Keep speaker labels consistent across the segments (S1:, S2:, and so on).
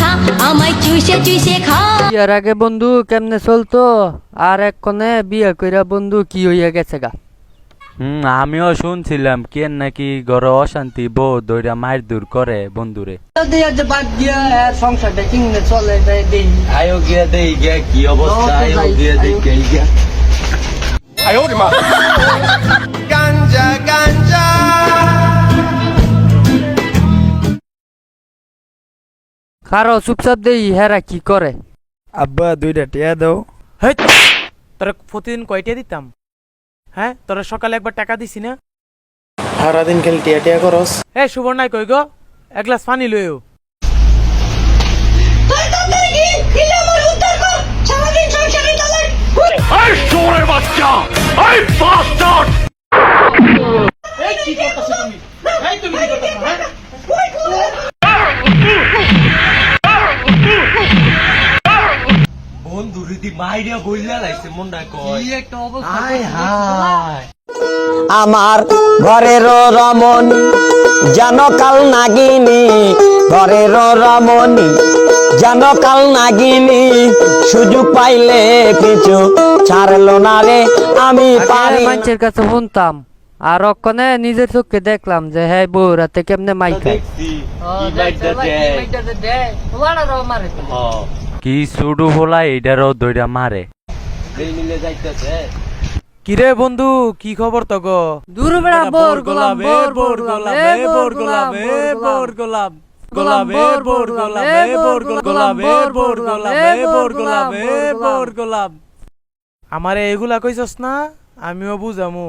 S1: খা আমায় চুষে চুষে খা।
S2: বিয়ার আগে বন্ধু কেমনে চলতো? আর এক কোনে বিয়ে কইরা বন্ধু কি হইয়া গেছে গা?
S3: হুম আমিও শুনছিলাম কেন নাকি ঘরে অশান্তি বউ দইরা মায়ের দূর করে বন্ধুরে।
S2: বাদ সংসারটা কিনে চলে যায় দেই।
S3: আয়ো গিয়া দেই গিয়া কি অবস্থা?
S2: আয়ো
S3: আয়ো।
S2: গিয়া।
S3: গিয়া
S2: দেই
S3: দেই
S2: কারও চুপচাপ দেই হেরা কি করে
S4: আব্বা দুইটা টিয়া দাও।
S5: হেই তোরা প্রতিদিন কয়টা দিতাম। হ্যাঁ তোরা সকালে একবার টাকা দিছি না?
S4: সারাদিন খালি টিয়া টিয়া করস।
S5: এ সুবর্ণাই কই গো? এক গ্লাস পানি লইও
S3: বন্ধু রীতি মাইরিয়া বইলা লাইছে মনটা কয়।
S2: কি একটা অবস্থা
S3: হায় হায়।
S6: আমার ঘরের রমণী যেন কাল নাগিনী ঘরের রমণী যেন কাল নাগিনী সুযোগ পাইলে কিছু ছাড়লো না রে আমি পারি।
S2: মানুষের কাছে শুনতাম আর অক্ষণে নিজের চোখে দেখলাম যে হ্যাঁ বউ রাতে কেমনে মাই খায়
S3: দেখছি কি সুডু বলা এইটারও দইরা মারে এই মিলে যাইতেছে।
S5: কিরে বন্ধু কি খবর তো গো
S2: দূর বেড়া বোর গোলাম বোর বোর গোলাম এ বোর গোলাম এ বোর
S5: গোলাম।
S2: গোলাম এ বোর গোলাম এ বোর গোলাম এ বোর গোলাম এ বোর গোলাম এ বোর
S5: গোলাম। আমারে এগুলা কইছস না? আমিও বুঝামু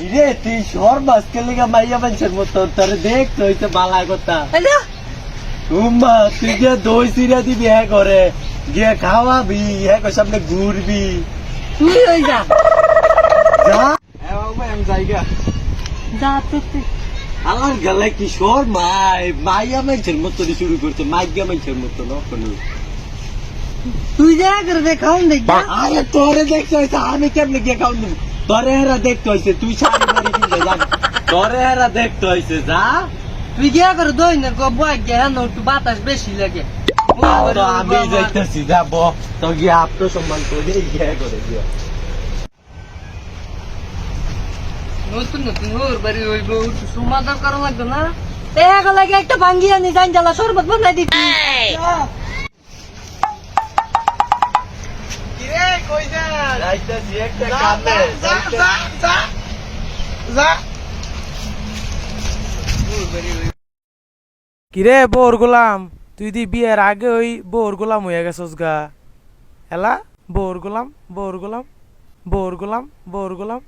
S3: রে তুই শহর মাসকে লেগে মাইয়া মানুষের মতো তোর দেখ হইতে বালা কথা। উম্মা তুই যে দই সিরা দিবি হ্যাঁ করে গিয়ে খাওয়াবি হ্যাঁ করে সামনে ঘুরবি।
S2: তুই ওই যা।
S3: যা।
S2: যা তুই
S3: আমার গেলে কিশোর মাই মাইয়া মানুষের মতো শুরু করছে মাইয়া মানুষের মতো নকল।
S2: তুই যা করে দেখাও দেখি
S3: আরে তোরে দেখতে হয়েছে আমি কেমনে গিয়ে খাওয়ান দেবো? তোরে হেরা দেখতে হয়েছে তুই শাড়ি মারি কিনতে যা তোরে হেরা দেখতে হয়েছে যা।
S2: তুই গিয়া করে দই না গো বয় গিয়া হ্যাঁ একটু বাতাস বেশি লাগে।
S3: আমি যাইতেছি যাব। তো গিয়ে আত্মসম্মান করে গিয়ে করে গিয়ে
S2: নতুন নতুন ওর বাড়ি হইব একটু সমাধান করা লাগবে না? একটা ভাঙ্গি আনি জান জ্বালা শরবত বানাই দিচ্ছি
S3: যাইতেছি একটা
S5: কিরে বোর গোলাম তুই দি বিয়ের আগে ওই বোর গোলাম হয়ে গেছস গা। এলা? বোর গোলাম বোর গোলাম বোর গোলাম বোর গোলাম।